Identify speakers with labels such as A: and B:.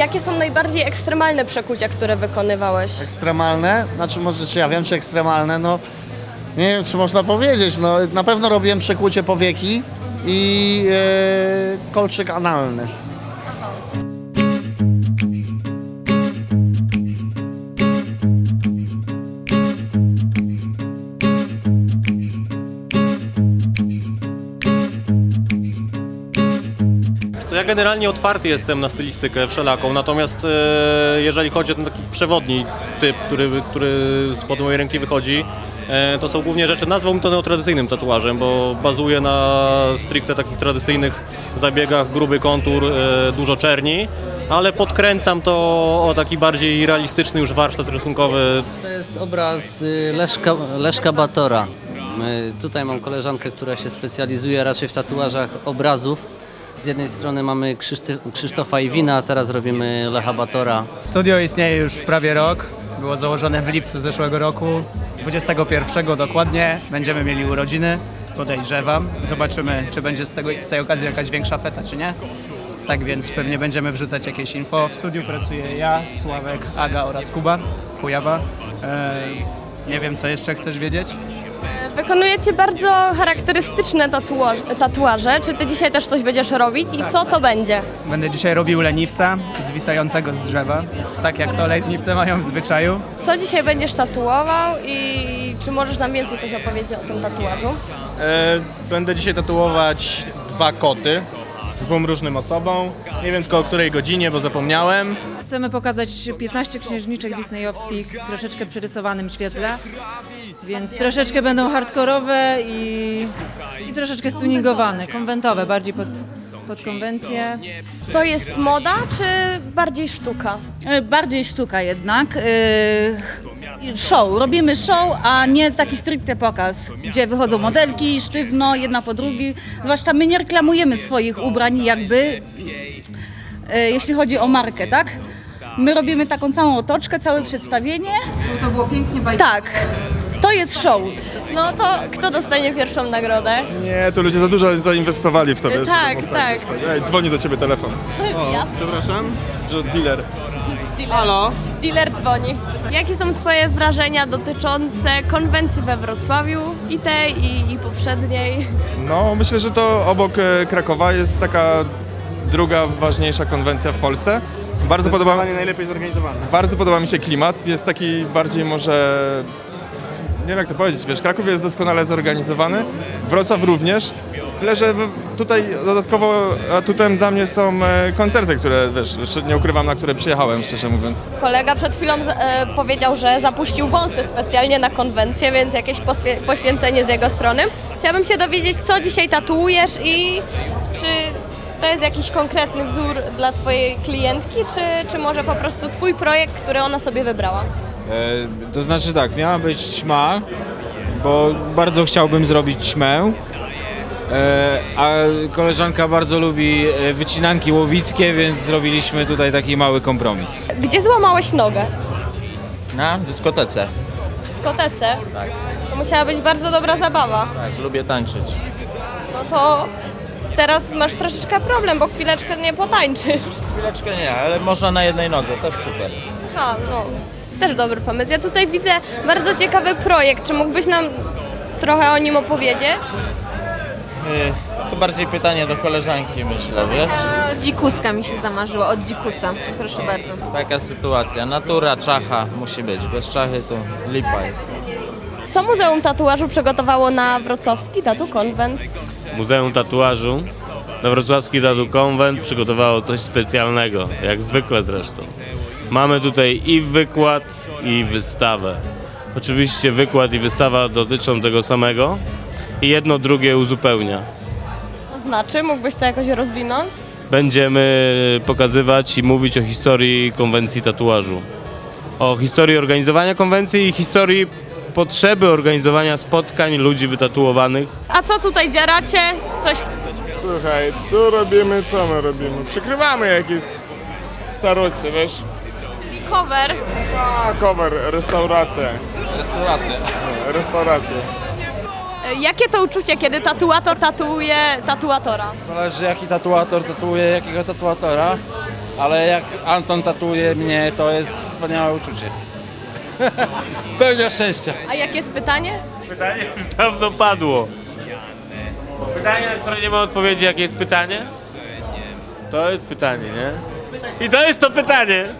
A: Jakie są najbardziej ekstremalne przekucia, które wykonywałeś?
B: Ekstremalne, znaczy może czy ja wiem, czy ekstremalne, no nie wiem, czy można powiedzieć, no na pewno robiłem przekłucie powieki i e, kolczyk analny.
C: Generalnie otwarty jestem na stylistykę wszelaką, natomiast e, jeżeli chodzi o ten taki przewodni typ, który, który spod mojej ręki wychodzi, e, to są głównie rzeczy, nazwałbym to neotradycyjnym tatuażem, bo bazuje na stricte takich tradycyjnych zabiegach, gruby kontur, e, dużo czerni, ale podkręcam to o taki bardziej realistyczny już warsztat rysunkowy,
D: To jest obraz y, Leszka, Leszka Batora. Y, Tutaj mam koleżankę, która się specjalizuje raczej w tatuażach obrazów. Z jednej strony mamy Krzyszty- Krzysztofa Iwina, a teraz robimy Lecha Batora.
E: Studio istnieje już prawie rok. Było założone w lipcu zeszłego roku. 21 dokładnie będziemy mieli urodziny. Podejrzewam. Zobaczymy, czy będzie z, tego, z tej okazji jakaś większa feta, czy nie. Tak więc pewnie będziemy wrzucać jakieś info. W studiu pracuję ja, Sławek, Aga oraz Kuba Kujawa. Ej, nie wiem, co jeszcze chcesz wiedzieć?
A: Wykonujecie bardzo charakterystyczne tatuaże, tatuaże. Czy ty dzisiaj też coś będziesz robić i co to będzie?
E: Będę dzisiaj robił leniwca zwisającego z drzewa, tak jak to leniwce mają w zwyczaju.
A: Co dzisiaj będziesz tatuował i czy możesz nam więcej coś opowiedzieć o tym tatuażu?
F: E, Będę dzisiaj tatuować dwa koty dwóm różnym osobom. Nie wiem tylko o której godzinie, bo zapomniałem.
G: Chcemy pokazać 15 księżniczek disneyowskich w troszeczkę przerysowanym świetle, więc troszeczkę będą hardkorowe i, i troszeczkę stuningowane, konwentowe, bardziej pod, pod konwencję.
A: To jest moda czy bardziej sztuka?
H: E, Bardziej sztuka jednak. e, Show. Robimy show, a nie taki stricte pokaz, gdzie wychodzą modelki sztywno, jedna po drugiej. Zwłaszcza my nie reklamujemy swoich ubrań jakby, jeśli chodzi o markę, tak? My robimy taką całą otoczkę, całe przedstawienie.
G: To było pięknie bajkowe.
H: Tak, to jest show.
A: No to kto dostanie pierwszą nagrodę?
I: Nie, to ludzie za dużo zainwestowali w to, wiesz.
A: Tak,
I: żeby
A: tak.
I: Ej, dzwoni do ciebie telefon.
A: Jasne.
I: Przepraszam, że dealer.
F: Halo?
A: Dealer dzwoni. Jakie są Twoje wrażenia dotyczące konwencji we Wrocławiu i tej i, i poprzedniej?
I: No, myślę, że to obok e, Krakowa jest taka druga ważniejsza konwencja w Polsce. Bardzo podoba,
F: najlepiej zorganizowane.
I: bardzo podoba mi się klimat. Jest taki bardziej może... Nie wiem jak to powiedzieć, wiesz, Kraków jest doskonale zorganizowany, Wrocław również. Tyle, że tutaj dodatkowo atutem dla mnie są e, koncerty, które, wiesz, jeszcze nie ukrywam, na które przyjechałem, szczerze mówiąc.
A: Kolega przed chwilą e, powiedział, że zapuścił wąsy specjalnie na konwencję, więc jakieś poświęcenie z jego strony. Chciałabym się dowiedzieć, co dzisiaj tatuujesz i czy to jest jakiś konkretny wzór dla Twojej klientki, czy, czy może po prostu Twój projekt, który ona sobie wybrała?
J: E, to znaczy tak, miała być ćma, bo bardzo chciałbym zrobić ćmę, e, a koleżanka bardzo lubi e, wycinanki łowickie, więc zrobiliśmy tutaj taki mały kompromis.
A: Gdzie złamałeś nogę?
K: Na dyskotece.
A: W skotece? Tak. To musiała być bardzo dobra zabawa.
K: Tak, lubię tańczyć.
A: No to teraz masz troszeczkę problem, bo chwileczkę nie potańczysz.
K: Chwileczkę nie, ale można na jednej nodze, to super.
A: Ha, no, też dobry pomysł. Ja tutaj widzę bardzo ciekawy projekt. Czy mógłbyś nam trochę o nim opowiedzieć?
K: Yy, to bardziej pytanie do koleżanki, myślę, wiesz?
L: Dzikuska mi się zamarzyła, od dzikusa. Proszę bardzo.
K: Taka sytuacja. Natura, czacha musi być. Bez czachy to lipa jest.
A: Co Muzeum Tatuażu przygotowało na wrocławski tatu konwent?
M: Muzeum Tatuażu na wrocławski Tatu Konwent przygotowało coś specjalnego, jak zwykle zresztą. Mamy tutaj i wykład, i wystawę. Oczywiście wykład i wystawa dotyczą tego samego i jedno drugie uzupełnia.
A: To znaczy, mógłbyś to jakoś rozwinąć?
M: Będziemy pokazywać i mówić o historii konwencji tatuażu. O historii organizowania konwencji i historii potrzeby organizowania spotkań ludzi wytatuowanych
A: A co tutaj dziaracie? Coś...
I: Słuchaj, tu robimy, co my robimy? Przykrywamy jakieś starocie, wiesz?
A: cover.
I: A, cover, restauracja.
K: Restauracja.
I: Restauracja.
A: E, Jakie to uczucie, kiedy tatuator tatuuje tatuatora?
K: Zależy jaki tatuator tatuuje jakiego tatuatora.
J: ale jak Anton tatuje mnie, to jest wspaniałe uczucie. Pełnia szczęścia.
A: A jakie jest pytanie?
M: Pytanie już dawno padło. Pytanie, na które nie ma odpowiedzi, jakie jest pytanie? To jest pytanie, nie? I to jest to pytanie.